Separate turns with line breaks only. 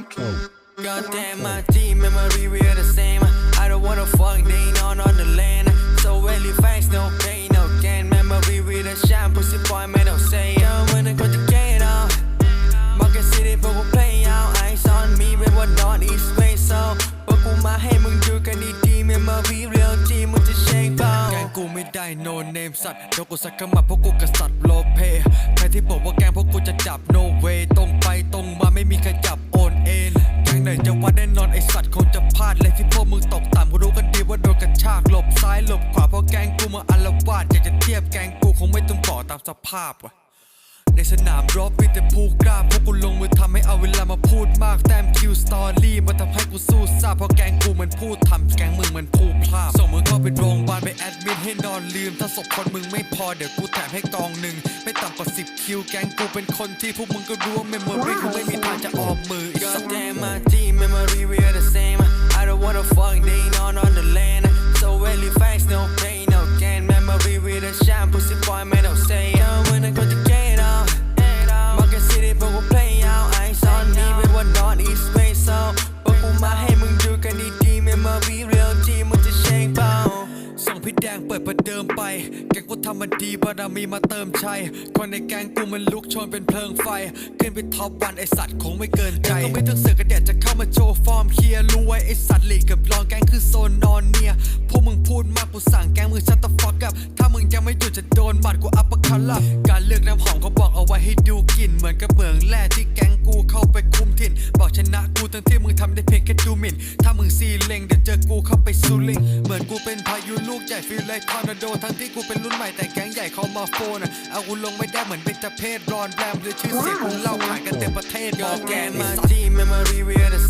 Goddamn, my team memory we're the same. I don't wanna fuck, they on on the land. So really fast, no pain, no gain. Memory with a shine, pussy boy, man, don't say. I'm gonna go to get out. Market City, but we'll play out. Eyes on me, but what not is way so. พวกกูมาให้มึงดูกันดีๆ Memory real G มึงจะเช็คเปล่าแกงกูไม่ได้โนเนมสัตว์เดี๋ยวกูสักขมับพวกกูกษัตริย์โลเพใครที่บอกว่าแกงพวกกูจะจับ no way สภาพวะในสนามรบมีแต่ผู้กล้าพวกกูลงมือทำให้เอาเวลามาพูดมากแต้มคิวสตอรี่มาทำให้กูสู้ซาเพราะแกงกูมันพูดทำแกงมึงมันพูดพลาดส่งมึงเข้าไปโรงพยาบาลไปแอดมิดให้นอนลืม ถ้าศพคนมึงไม่พอเดี๋ยวกูแถมให้กองหนึ่งไม่ต่ำกว่า10คิวแกงกูเป็นคนที่พวกมึงก็รู้ว่าเมมโมรี่กูไม่มีทางจะออกมือ ดีๆ memory real G มึงจะเช็คเปล่าส่งพี่แดงเปิดประเดิมไป แกงกูทำมันดีบารมีมาเติมชัยคนในแกงกูมันลุกชนเป็นเพลิงไฟ ขึ้นไปท็อปวันไอสัตว์คงไม่เกินใจก็ไม่ต้องเสือกกระเด็ดจะเข้ามาโชว์ฟอร์มเคลียร์รู้ไว้ไอสัตว์หลีกกับรองแกงคือโซนนอนเนียพวกมึงพูดมากกูสั่งแกงมึงชัตตฟักกับถ้ามึงยังไม่หยุดจะโดนบัดกูอัปเปอร์คัลลับการเลือกน้ำหอมเขาบอกเอาไว้ให้ดูกลิ่นเหมือนกับเหมืองแร่ที่ มิ่นถ้ามึงซีเล็งเดี๋ยวเจอกูเข้าไปซูลิง เหมือนกูเป็นพายุลูกใหญ่ฟีลเลยทอร์นาโด ทั้งที่กูเป็นรุ่นใหม่แต่แก๊งใหญ่เขามาโฟนอะเอากูลงไม่ได้เหมือนเป็นจะเพศร้อนแรมเลยชื่อเสียงกูเล่าขายกันเต็มประเทศบอกแกนมาที memory we're the same